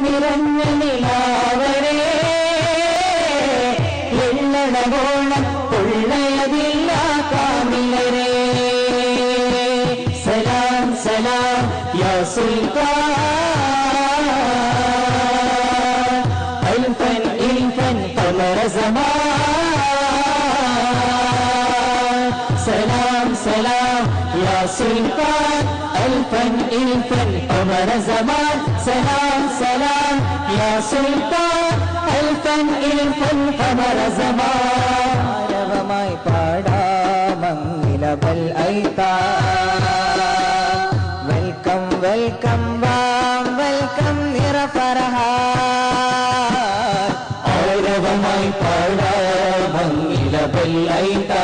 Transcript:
நிறந்த நிலாவரே எல்லட கோணம் கொள்ளையதில்லா காமிலரே சலாம் சலாம் யா சுல்தான். அல்பன் இல்பன் கமர சலாம் சலாம் யா சுல்தான். انت القمر زمان سلام سلام يا سلطان الفن انت القمر زمان ആരവമായി പാടാ മംഗില ബൽ ഐത്താ വെൽക്കം വെൽക്കം വാം വെൽക്കം നിറ ഫർഹ ആരവമായി പാടാ മംഗില ബൽ ഐത്താ